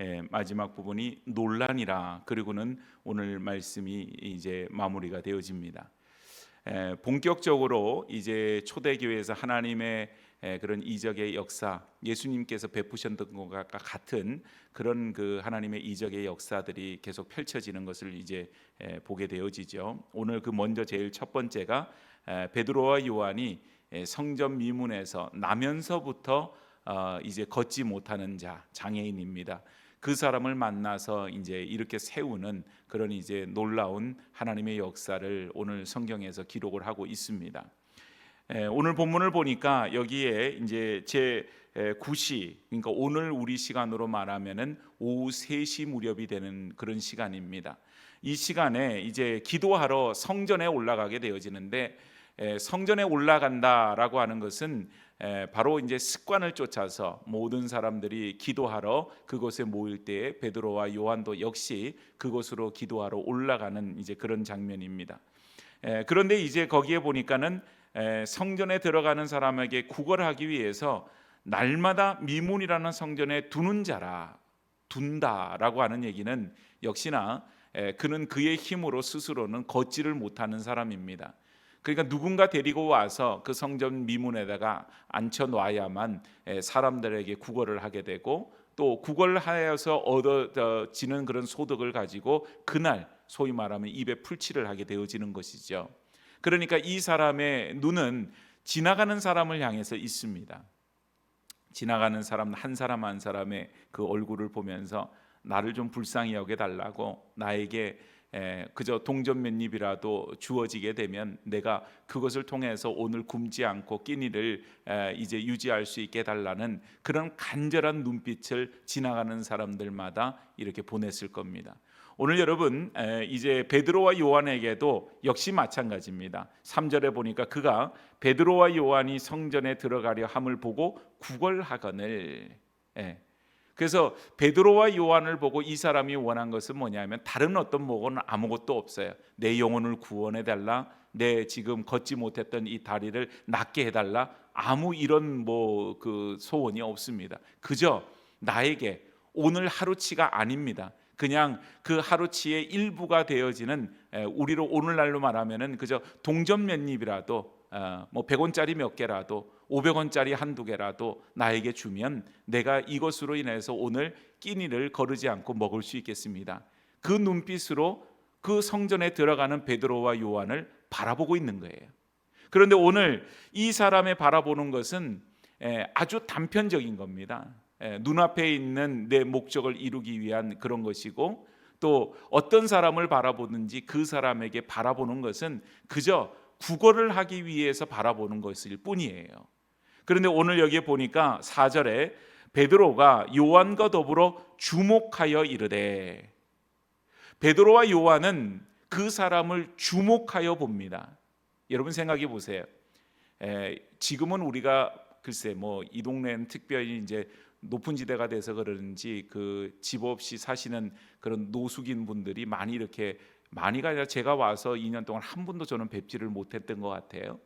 예, 마지막 부분이 논란이라 그리고는 오늘 말씀이 이제 마무리가 되어집니다. 에, 본격적으로 이제 초대교회에서 하나님의 에, 그런 이적의 역사, 예수님께서 베푸셨던 것과 같은 그런 그 하나님의 이적의 역사들이 계속 펼쳐지는 것을 이제 에, 보게 되어지죠. 오늘 그 먼저 제일 첫 번째가 에, 베드로와 요한이 에, 성전 미문에서 나면서부터 어, 이제 걷지 못하는 자 장애인입니다. 그 사람을 만나서 이제 이렇게 세우는 그런 이제 놀라운 하나님의 역사를 오늘 성경에서 기록을 하고 있습니다. 에, 오늘 본문을 보니까 여기에 이제 제 9시 그러니까 오늘 우리 시간으로 말하면은 오후 3시 무렵이 되는 그런 시간입니다. 이 시간에 이제 기도하러 성전에 올라가게 되어지는데 에, 성전에 올라간다라고 하는 것은 에, 바로 이제 습관을 쫓아서 모든 사람들이 기도하러 그곳에 모일 때에 베드로와 요한도 역시 그곳으로 기도하러 올라가는 이제 그런 장면입니다. 에, 그런데 이제 거기에 보니까는 에, 성전에 들어가는 사람에게 구걸하기 위해서 날마다 미문이라는 성전에 두는 자라 둔다라고 하는 얘기는 역시나 에, 그는 그의 힘으로 스스로는 걷지를 못하는 사람입니다. 그러니까 누군가 데리고 와서 그 성전 미문에다가 앉혀 놔야만 사람들에게 구걸을 하게 되고 또 구걸하여서 얻어지는 그런 소득을 가지고 그날 소위 말하면 입에 풀칠을 하게 되어지는 것이죠. 그러니까 이 사람의 눈은 지나가는 사람을 향해서 있습니다. 지나가는 사람 한 사람 한 사람의 그 얼굴을 보면서 나를 좀 불쌍히 여겨 달라고 나에게 에, 그저 동전 몇 입이라도 주어지게 되면 내가 그것을 통해서 오늘 굶지 않고 끼니를 에, 이제 유지할 수 있게 달라는 그런 간절한 눈빛을 지나가는 사람들마다 이렇게 보냈을 겁니다. 오늘 여러분 에, 이제 베드로와 요한에게도 역시 마찬가지입니다. 3절에 보니까 그가 베드로와 요한이 성전에 들어가려 함을 보고 구걸하거늘 예, 그래서 베드로와 요한을 보고 이 사람이 원한 것은 뭐냐면 다른 어떤 목은 아무것도 없어요. 내 영혼을 구원해 달라. 내 지금 걷지 못했던 이 다리를 낫게 해 달라. 아무 이런 뭐 그 소원이 없습니다. 그저 나에게 오늘 하루치가 아닙니다. 그냥 그 하루치의 일부가 되어지는 우리로 오늘날로 말하면은 그저 동전 몇 입이라도 어, 뭐 100원짜리 몇 개라도 500원짜리 한두 개라도 나에게 주면 내가 이것으로 인해서 오늘 끼니를 거르지 않고 먹을 수 있겠습니다. 그 눈빛으로 그 성전에 들어가는 베드로와 요한을 바라보고 있는 거예요. 그런데 오늘 이 사람의 바라보는 것은 아주 단편적인 겁니다. 눈앞에 있는 내 목적을 이루기 위한 그런 것이고 또 어떤 사람을 바라보든지 그 사람에게 바라보는 것은 그저 구걸을 하기 위해서 바라보는 것일 뿐이에요. 그런데 오늘 여기에 보니까 4절에 베드로가 요한과 더불어 주목하여 이르되 베드로와 요한은 그 사람을 주목하여 봅니다. 여러분 생각해 보세요. 에, 지금은 우리가 글쎄 뭐 이 동네는 특별히 이제 높은 지대가 돼서 그러는지 그 집 없이 사시는 그런 노숙인 분들이 많이 이렇게 많이가 아니라 제가 와서 2년 동안 한 번도 저는 뵙지를 못했던 것 같아요.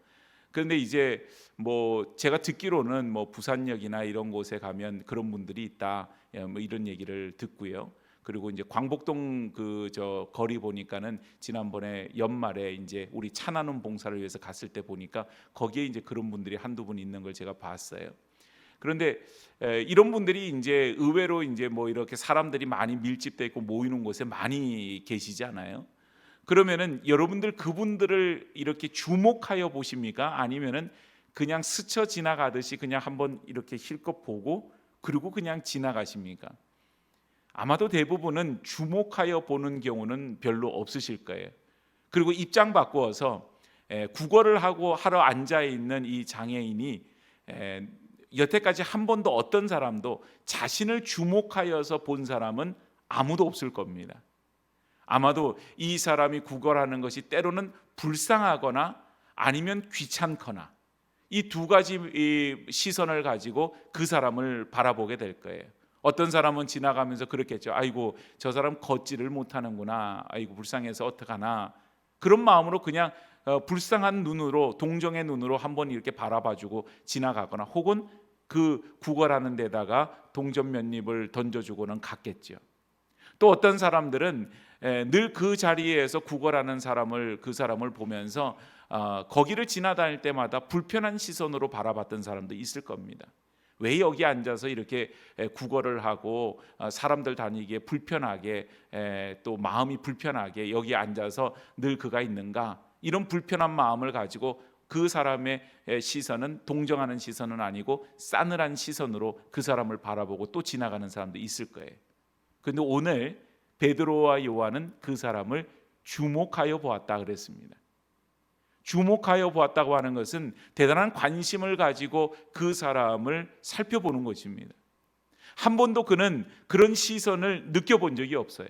그런데 이제 뭐 제가 듣기로는 뭐 부산역이나 이런 곳에 가면 그런 분들이 있다. 예, 뭐 이런 얘기를 듣고요. 그리고 이제 광복동 그 저 거리 보니까는 지난번에 연말에 이제 우리 차 나눔 봉사를 위해서 갔을 때 보니까 거기에 이제 그런 분들이 한두 분 있는 걸 제가 봤어요. 그런데 이런 분들이 이제 의외로 이제 뭐 이렇게 사람들이 많이 밀집돼 있고 모이는 곳에 많이 계시지 않아요? 그러면은 여러분들 그분들을 이렇게 주목하여 보십니까? 아니면은 그냥 스쳐 지나가듯이 그냥 한번 이렇게 힐끗 보고 그리고 그냥 지나가십니까? 아마도 대부분은 주목하여 보는 경우는 별로 없으실 거예요. 그리고 입장 바꾸어서 국어를 하고 하러 앉아 있는 이 장애인이 여태까지 한 번도 어떤 사람도 자신을 주목하여서 본 사람은 아무도 없을 겁니다. 아마도 이 사람이 구걸하는 것이 때로는 불쌍하거나 아니면 귀찮거나 이 두 가지 시선을 가지고 그 사람을 바라보게 될 거예요. 어떤 사람은 지나가면서 그렇겠죠. 아이고 저 사람 걷지를 못하는구나. 아이고 불쌍해서 어떡하나. 그런 마음으로 그냥 어, 불쌍한 눈으로 동정의 눈으로 한번 이렇게 바라봐주고 지나가거나 혹은 그 구걸하는 데다가 동전 몇 입을 던져주고는 갔겠죠. 또 어떤 사람들은 늘 그 자리에서 구걸하는 사람을 그 사람을 보면서 어, 거기를 지나다닐 때마다 불편한 시선으로 바라봤던 사람도 있을 겁니다. 왜 여기 앉아서 이렇게 에, 구걸을 하고 어, 사람들 다니기에 불편하게 에, 또 마음이 불편하게 여기 앉아서 늘 그가 있는가 이런 불편한 마음을 가지고 그 사람의 에, 시선은 동정하는 시선은 아니고 싸늘한 시선으로 그 사람을 바라보고 또 지나가는 사람도 있을 거예요. 근데 오늘 베드로와 요한은 그 사람을 주목하여 보았다 그랬습니다. 주목하여 보았다고 하는 것은 대단한 관심을 가지고 그 사람을 살펴보는 것입니다. 한 번도 그는 그런 시선을 느껴본 적이 없어요.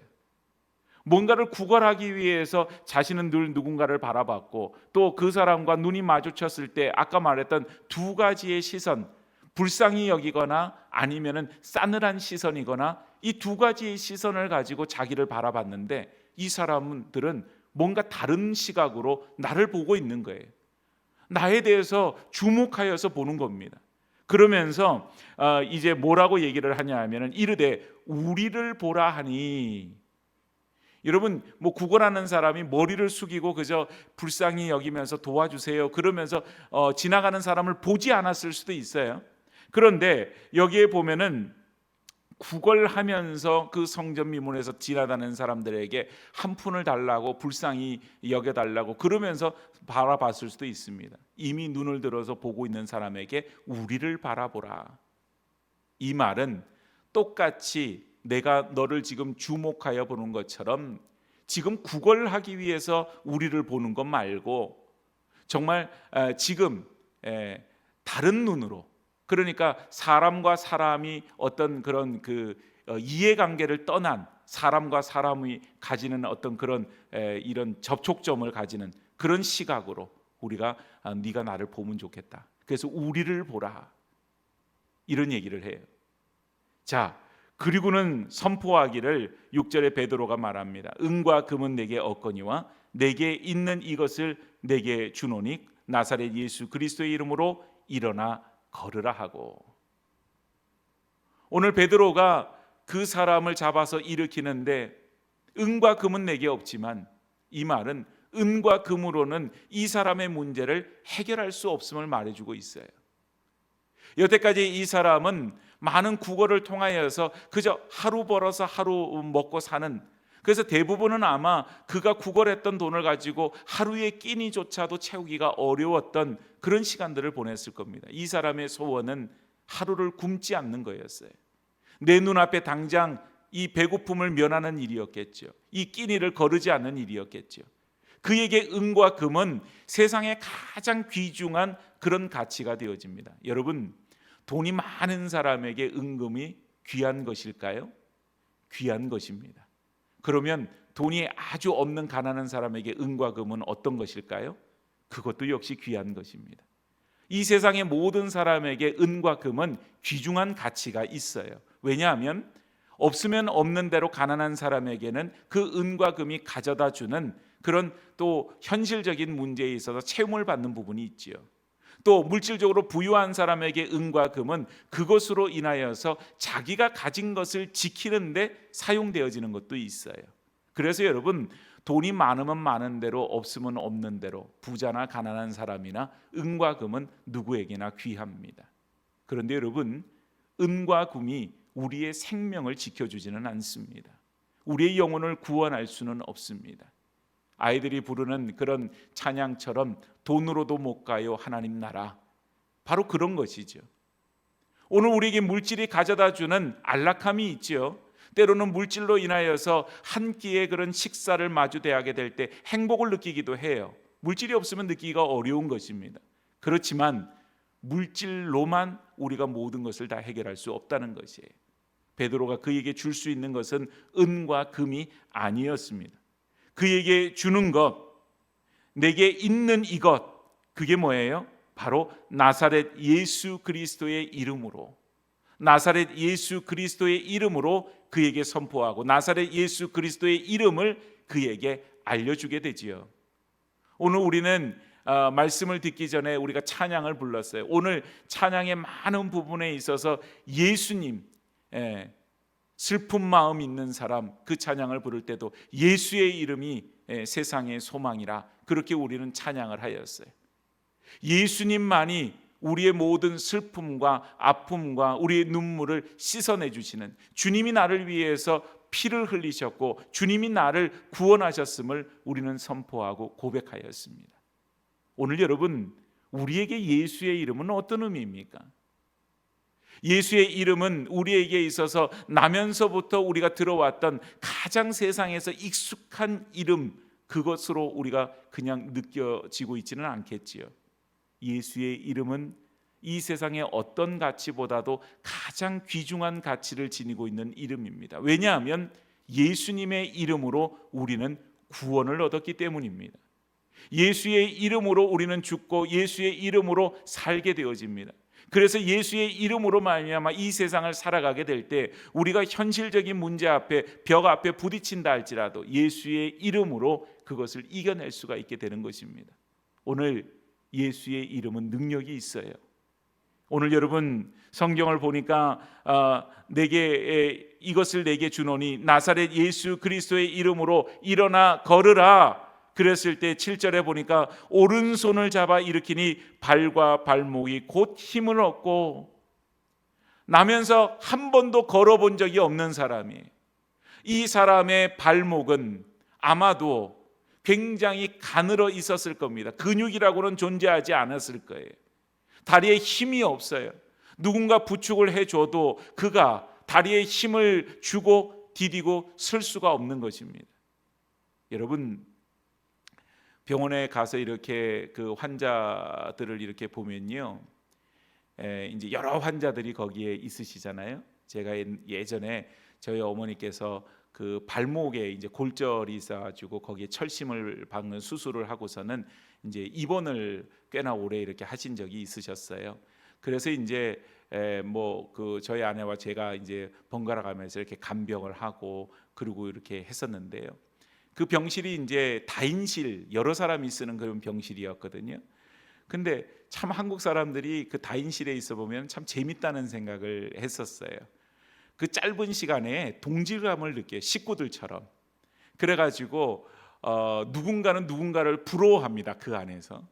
뭔가를 구걸하기 위해서 자신은 늘 누군가를 바라봤고 또 그 사람과 눈이 마주쳤을 때 아까 말했던 두 가지의 시선, 불쌍히 여기거나 아니면은 싸늘한 시선이거나 이 두 가지의 시선을 가지고 자기를 바라봤는데 이 사람들은 뭔가 다른 시각으로 나를 보고 있는 거예요. 나에 대해서 주목하여서 보는 겁니다. 그러면서 어, 이제 뭐라고 얘기를 하냐 하면은 이르되 우리를 보라 하니 여러분 뭐 구걸하는 사람이 머리를 숙이고 그저 불쌍히 여기면서 도와주세요 그러면서 어, 지나가는 사람을 보지 않았을 수도 있어요. 그런데 여기에 보면은 구걸하면서 그 성전 미문에서 지나다니는 사람들에게 한 푼을 달라고 불쌍히 여겨 달라고 그러면서 바라봤을 수도 있습니다. 이미 눈을 들어서 보고 있는 사람에게 우리를 바라보라. 이 말은 똑같이 내가 너를 지금 주목하여 보는 것처럼 지금 구걸하기 위해서 우리를 보는 것 말고 정말 에, 지금 에, 다른 눈으로 그러니까 사람과 사람이 어떤 그런 그 어, 이해관계를 떠난 사람과 사람이 가지는 어떤 그런 에, 이런 접촉점을 가지는 그런 시각으로 우리가 아, 네가 나를 보면 좋겠다. 그래서 우리를 보라 이런 얘기를 해요. 자 그리고는 선포하기를 6절에 베드로가 말합니다. 은과 금은 내게 얻거니와 내게 있는 이것을 내게 주노니 나사렛 예수 그리스도의 이름으로 일어나 걸으라 하고 오늘 베드로가 그 사람을 잡아서 일으키는데 은과 금은 내게 없지만 이 말은 은과 금으로는 이 사람의 문제를 해결할 수 없음을 말해주고 있어요. 여태까지 이 사람은 많은 국어를 통하여서 그저 하루 벌어서 하루 먹고 사는 그래서 대부분은 아마 그가 구걸했던 돈을 가지고 하루의 끼니조차도 채우기가 어려웠던 그런 시간들을 보냈을 겁니다. 이 사람의 소원은 하루를 굶지 않는 거였어요. 내 눈앞에 당장 이 배고픔을 면하는 일이었겠죠. 이 끼니를 거르지 않는 일이었겠죠. 그에게 은과 금은 세상에 가장 귀중한 그런 가치가 되어집니다. 여러분, 돈이 많은 사람에게 은금이 귀한 것일까요? 귀한 것입니다. 그러면 돈이 아주 없는 가난한 사람에게 은과 금은 어떤 것일까요? 그것도 역시 귀한 것입니다. 이 세상의 모든 사람에게 은과 금은 귀중한 가치가 있어요. 왜냐하면 없으면 없는 대로 가난한 사람에게는 그 은과 금이 가져다 주는 그런 또 현실적인 문제에 있어서 채움을 받는 부분이 있지요. 또 물질적으로 부유한 사람에게 은과 금은 그것으로 인하여서 자기가 가진 것을 지키는데 사용되어지는 것도 있어요. 그래서 여러분 돈이 많으면 많은 대로 없으면 없는 대로 부자나 가난한 사람이나 은과 금은 누구에게나 귀합니다. 그런데 여러분 은과 금이 우리의 생명을 지켜주지는 않습니다. 우리의 영혼을 구원할 수는 없습니다. 아이들이 부르는 그런 찬양처럼 돈으로도 못 가요 하나님 나라 바로 그런 것이죠. 오늘 우리에게 물질이 가져다 주는 안락함이 있지요. 때로는 물질로 인하여서 한 끼의 그런 식사를 마주대하게 될 때 행복을 느끼기도 해요. 물질이 없으면 느끼기가 어려운 것입니다. 그렇지만 물질로만 우리가 모든 것을 다 해결할 수 없다는 것이에요. 베드로가 그에게 줄 수 있는 것은 은과 금이 아니었습니다. 그에게 주는 것, 내게 있는 이것, 그게 뭐예요? 바로 나사렛 예수 그리스도의 이름으로 나사렛 예수 그리스도의 이름으로 그에게 선포하고 나사렛 예수 그리스도의 이름을 그에게 알려주게 되지요. 오늘 우리는 어, 말씀을 듣기 전에 우리가 찬양을 불렀어요. 오늘 찬양의 많은 부분에 있어서 예수님 예, 슬픈 마음 있는 사람 그 찬양을 부를 때도 예수의 이름이 예, 세상의 소망이라 그렇게 우리는 찬양을 하였어요. 예수님만이 우리의 모든 슬픔과 아픔과 우리의 눈물을 씻어내 주시는 주님이 나를 위해서 피를 흘리셨고 주님이 나를 구원하셨음을 우리는 선포하고 고백하였습니다. 오늘 여러분 우리에게 예수의 이름은 어떤 의미입니까? 예수의 이름은 우리에게 있어서 나면서부터 우리가 들어왔던 가장 세상에서 익숙한 이름 그것으로 우리가 그냥 느껴지고 있지는 않겠지요. 예수의 이름은 이 세상의 어떤 가치보다도 가장 귀중한 가치를 지니고 있는 이름입니다. 왜냐하면 예수님의 이름으로 우리는 구원을 얻었기 때문입니다. 예수의 이름으로 우리는 죽고 예수의 이름으로 살게 되어집니다. 그래서 예수의 이름으로 말미암아 이 세상을 살아가게 될 때 우리가 현실적인 문제 앞에 벽 앞에 부딪힌다 할지라도 예수의 이름으로 그것을 이겨낼 수가 있게 되는 것입니다. 오늘 예수의 이름은 능력이 있어요. 오늘 여러분 성경을 보니까 어, 내게 이것을 내게 주노니 나사렛 예수 그리스도의 이름으로 일어나 걸으라. 그랬을 때 7절에 보니까 오른손을 잡아 일으키니 발과 발목이 곧 힘을 얻고 나면서 한 번도 걸어본 적이 없는 사람이 이 사람의 발목은 아마도 굉장히 가늘어 있었을 겁니다. 근육이라고는 존재하지 않았을 거예요. 다리에 힘이 없어요. 누군가 부축을 해줘도 그가 다리에 힘을 주고 디디고 설 수가 없는 것입니다. 여러분 병원에 가서 이렇게 그 환자들을 이렇게 보면요, 에, 이제 여러 환자들이 거기에 있으시잖아요. 제가 예전에 저희 어머니께서 그 발목에 이제 골절이 있어가지고 거기에 철심을 박는 수술을 하고서는 이제 입원을 꽤나 오래 이렇게 하신 적이 있으셨어요. 그래서 이제 뭐 그 저희 아내와 제가 이제 번갈아 가면서 이렇게 간병을 하고 그리고 이렇게 했었는데요. 그 병실이 이제 다인실 여러 사람이 쓰는 그런 병실이었거든요. 근데 참 한국 사람들이 그 다인실에 있어 보면 참 재밌다는 생각을 했었어요. 그 짧은 시간에 동질감을 느껴 식구들처럼. 그래가지고 어, 누군가는 누군가를 부러워합니다 그 안에서.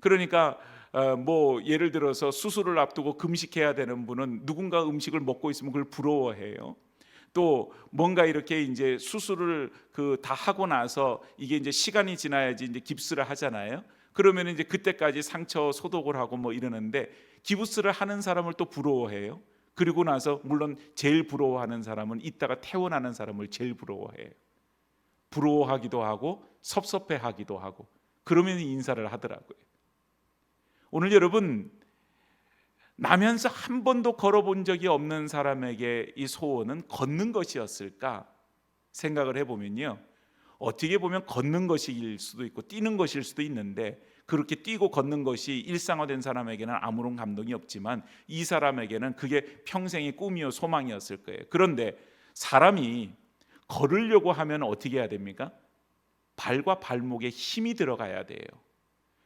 그러니까 어, 뭐 예를 들어서 수술을 앞두고 금식해야 되는 분은 누군가 음식을 먹고 있으면 그걸 부러워해요. 또 뭔가 이렇게 이제 수술을 그 다 하고 나서 이게 이제 시간이 지나야지 이제 깁스를 하잖아요. 그러면 이제 그때까지 상처 소독을 하고 뭐 이러는데 기부스를 하는 사람을 또 부러워해요. 그리고 나서 물론 제일 부러워하는 사람은 이따가 태어나는 사람을 제일 부러워해요. 부러워하기도 하고 섭섭해하기도 하고 그러면 인사를 하더라고요. 오늘 여러분 나면서 한 번도 걸어본 적이 없는 사람에게 이 소원은 걷는 것이었을까 생각을 해보면요. 어떻게 보면 걷는 것일 수도 있고 뛰는 것일 수도 있는데 그렇게 뛰고 걷는 것이 일상화된 사람에게는 아무런 감동이 없지만 이 사람에게는 그게 평생의 꿈이요 소망이었을 거예요. 그런데 사람이 걸으려고 하면 어떻게 해야 됩니까? 발과 발목에 힘이 들어가야 돼요.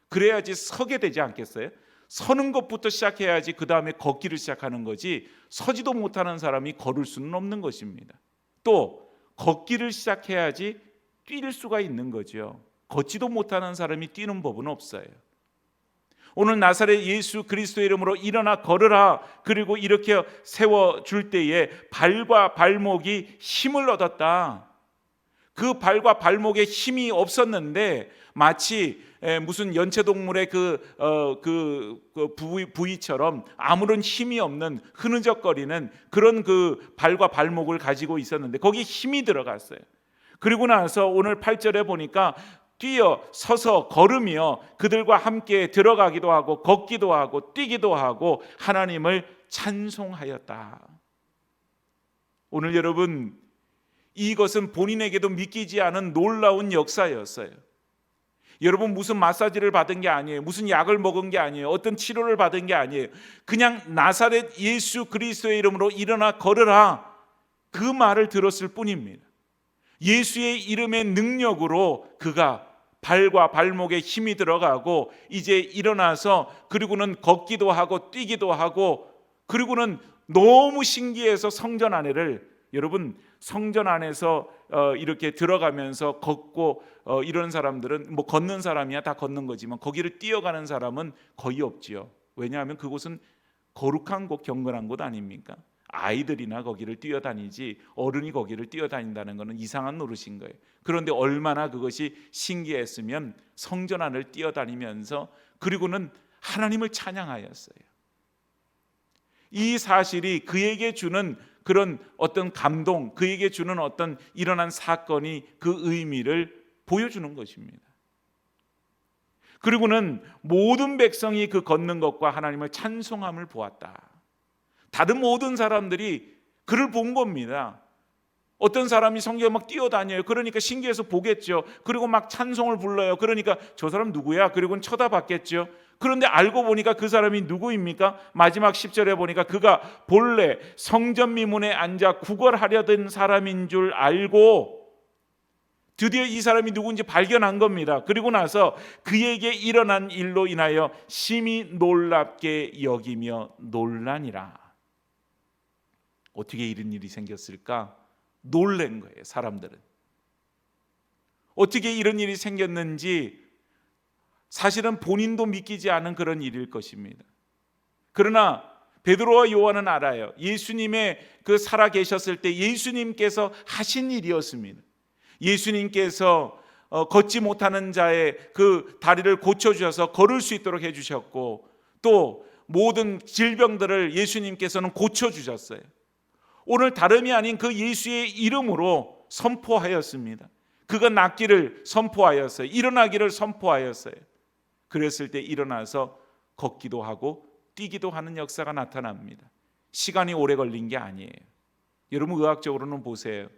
그래야지 서게 되지 않겠어요? 서는 것부터 시작해야지 그 다음에 걷기를 시작하는 거지 서지도 못하는 사람이 걸을 수는 없는 것입니다. 또 걷기를 시작해야지 뛸 수가 있는 거죠. 걷지도 못하는 사람이 뛰는 법은 없어요. 오늘 나사렛 예수 그리스도 이름으로 일어나 걸으라 그리고 이렇게 세워 줄 때에 발과 발목이 힘을 얻었다. 그 발과 발목에 힘이 없었는데 마치 무슨 연체동물의 그, 어, 그, 그 부위, 부위처럼 아무런 힘이 없는 흐느적거리는 그런 그 발과 발목을 가지고 있었는데 거기에 힘이 들어갔어요. 그리고 나서 오늘 8절에 보니까 뛰어 서서 걸으며 그들과 함께 들어가기도 하고 걷기도 하고 뛰기도 하고 하나님을 찬송하였다. 오늘 여러분 이것은 본인에게도 믿기지 않은 놀라운 역사였어요. 여러분 무슨 마사지를 받은 게 아니에요. 무슨 약을 먹은 게 아니에요. 어떤 치료를 받은 게 아니에요. 그냥 나사렛 예수 그리스도의 이름으로 일어나 걸으라. 그 말을 들었을 뿐입니다. 예수의 이름의 능력으로 그가 발과 발목에 힘이 들어가고 이제 일어나서 그리고는 걷기도 하고 뛰기도 하고 그리고는 너무 신기해서 성전 안에를 여러분 성전 안에서 어, 이렇게 들어가면서 걷고 어, 이런 사람들은 뭐 걷는 사람이야 다 걷는 거지만 거기를 뛰어가는 사람은 거의 없지요. 왜냐하면 그곳은 거룩한 곳, 경건한 곳 아닙니까? 아이들이나 거기를 뛰어다니지 어른이 거기를 뛰어다닌다는 것은 이상한 노릇인 거예요. 그런데 얼마나 그것이 신기했으면 성전 안을 뛰어다니면서 그리고는 하나님을 찬양하였어요. 이 사실이 그에게 주는 그런 어떤 감동, 그에게 주는 어떤 일어난 사건이 그 의미를 보여주는 것입니다. 그리고는 모든 백성이 그 걷는 것과 하나님을 찬송함을 보았다. 다른 모든 사람들이 그를 본 겁니다. 어떤 사람이 성경에 막 뛰어다녀요. 그러니까 신기해서 보겠죠. 그리고 막 찬송을 불러요. 그러니까 저 사람 누구야? 그리고는 쳐다봤겠죠. 그런데 알고 보니까 그 사람이 누구입니까? 마지막 10절에 보니까 그가 본래 성전 미문에 앉아 구걸하려던 사람인 줄 알고 드디어 이 사람이 누군지 발견한 겁니다. 그리고 나서 그에게 일어난 일로 인하여 심히 놀랍게 여기며 놀라니라. 어떻게 이런 일이 생겼을까? 놀란 거예요, 사람들은. 어떻게 이런 일이 생겼는지 사실은 본인도 믿기지 않은 그런 일일 것입니다. 그러나 베드로와 요한은 알아요. 예수님의 그 살아 계셨을 때 예수님께서 하신 일이었습니다. 예수님께서 어, 걷지 못하는 자의 그 다리를 고쳐 주셔서 걸을 수 있도록 해 주셨고 또 모든 질병들을 예수님께서는 고쳐 주셨어요. 오늘 다름이 아닌 그 예수의 이름으로 선포하였습니다. 그가 낫기를 선포하였어요. 일어나기를 선포하였어요. 그랬을 때 일어나서 걷기도 하고 뛰기도 하는 역사가 나타납니다. 시간이 오래 걸린 게 아니에요. 여러분 의학적으로는 보세요.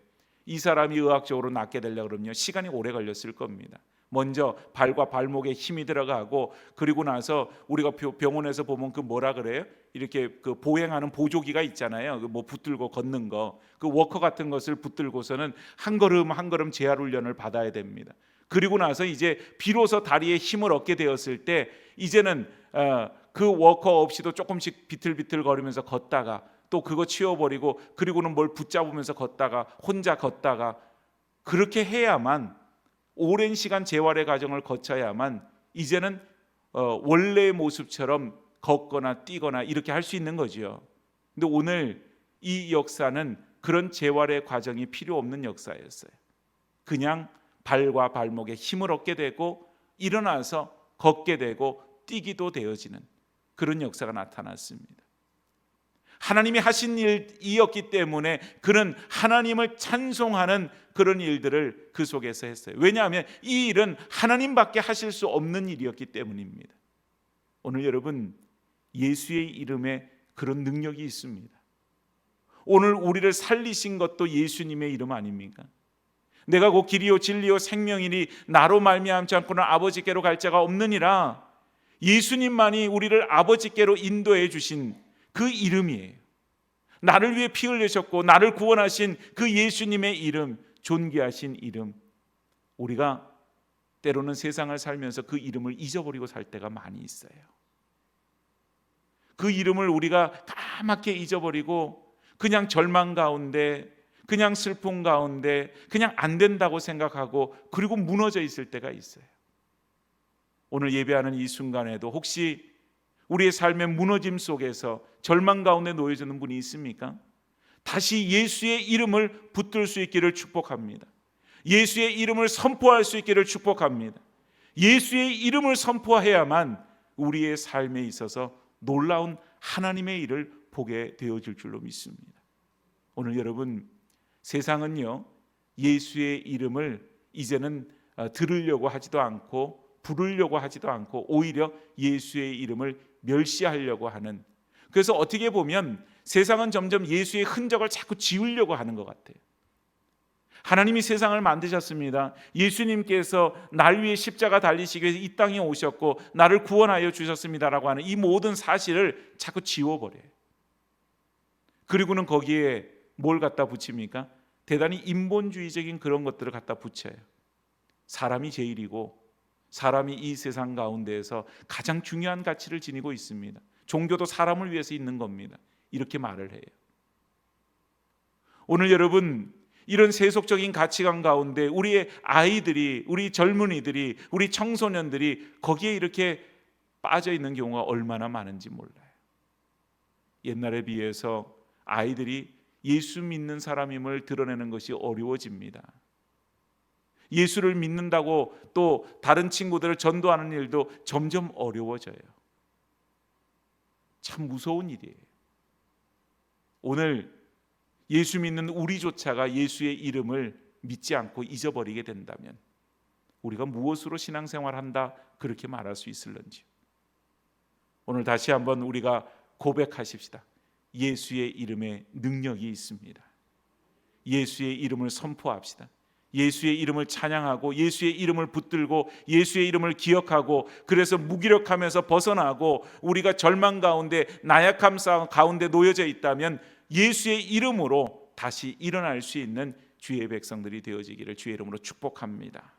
이 사람이 의학적으로 낫게 되려 그러면 시간이 오래 걸렸을 겁니다. 먼저 발과 발목에 힘이 들어가고 그리고 나서 우리가 병원에서 보면 그 뭐라 그래요? 이렇게 그 보행하는 보조기가 있잖아요. 그뭐 붙들고 걷는 거. 그 워커 같은 것을 붙들고서는 한 걸음 한 걸음 재활 훈련을 받아야 됩니다. 그리고 나서 이제 비로소 다리에 힘을 얻게 되었을 때 이제는 어, 그 워커 없이도 조금씩 비틀비틀 거리면서 걷다가 또 그거 치워버리고 그리고는 뭘 붙잡으면서 걷다가 혼자 걷다가 그렇게 해야만 오랜 시간 재활의 과정을 거쳐야만 이제는 어, 원래의 모습처럼 걷거나 뛰거나 이렇게 할 수 있는 거지요. 근데 오늘 이 역사는 그런 재활의 과정이 필요 없는 역사였어요. 그냥 발과 발목에 힘을 얻게 되고 일어나서 걷게 되고 뛰기도 되어지는 그런 역사가 나타났습니다. 하나님이 하신 일이었기 때문에 그는 하나님을 찬송하는 그런 일들을 그 속에서 했어요. 왜냐하면 이 일은 하나님밖에 하실 수 없는 일이었기 때문입니다. 오늘 여러분 예수의 이름에 그런 능력이 있습니다. 오늘 우리를 살리신 것도 예수님의 이름 아닙니까? 내가 곧 길이요 진리요 생명이니 나로 말미암지 않고는 아버지께로 갈 자가 없느니라. 예수님만이 우리를 아버지께로 인도해 주신 그 이름이에요. 나를 위해 피 흘리셨고 나를 구원하신 그 예수님의 이름, 존귀하신 이름. 우리가 때로는 세상을 살면서 그 이름을 잊어버리고 살 때가 많이 있어요. 그 이름을 우리가 까맣게 잊어버리고 그냥 절망 가운데 그냥 슬픔 가운데 그냥 안 된다고 생각하고 그리고 무너져 있을 때가 있어요. 오늘 예배하는 이 순간에도 혹시 우리의 삶의 무너짐 속에서 절망 가운데 놓여지는 분이 있습니까? 다시 예수의 이름을 붙들 수 있기를 축복합니다. 예수의 이름을 선포할 수 있기를 축복합니다. 예수의 이름을 선포해야만 우리의 삶에 있어서 놀라운 하나님의 일을 보게 되어질 줄로 믿습니다. 오늘 여러분 세상은요 예수의 이름을 이제는 어, 들으려고 하지도 않고 부르려고 하지도 않고 오히려 예수의 이름을 멸시하려고 하는 그래서 어떻게 보면 세상은 점점 예수의 흔적을 자꾸 지우려고 하는 것 같아요. 하나님이 세상을 만드셨습니다. 예수님께서 날 위해 십자가 달리시기 위해서 이 땅에 오셨고 나를 구원하여 주셨습니다라고 하는 이 모든 사실을 자꾸 지워버려요. 그리고는 거기에 뭘 갖다 붙입니까? 대단히 인본주의적인 그런 것들을 갖다 붙여요. 사람이 제일이고 사람이 이 세상 가운데에서 가장 중요한 가치를 지니고 있습니다. 종교도 사람을 위해서 있는 겁니다. 이렇게 말을 해요. 오늘 여러분 이런 세속적인 가치관 가운데 우리의 아이들이 우리 젊은이들이 우리 청소년들이 거기에 이렇게 빠져 있는 경우가 얼마나 많은지 몰라요. 옛날에 비해서 아이들이 예수 믿는 사람임을 드러내는 것이 어려워집니다. 예수를 믿는다고 또 다른 친구들을 전도하는 일도 점점 어려워져요. 참 무서운 일이에요. 오늘 예수 믿는 우리조차가 예수의 이름을 믿지 않고 잊어버리게 된다면 우리가 무엇으로 신앙생활한다 그렇게 말할 수 있을런지 오늘 다시 한번 우리가 고백하십시다. 예수의 이름에 능력이 있습니다. 예수의 이름을 선포합시다. 예수의 이름을 찬양하고 예수의 이름을 붙들고 예수의 이름을 기억하고 그래서 무기력하면서 벗어나고 우리가 절망 가운데 나약함 가운데 놓여져 있다면 예수의 이름으로 다시 일어날 수 있는 주의 백성들이 되어지기를 주의 이름으로 축복합니다.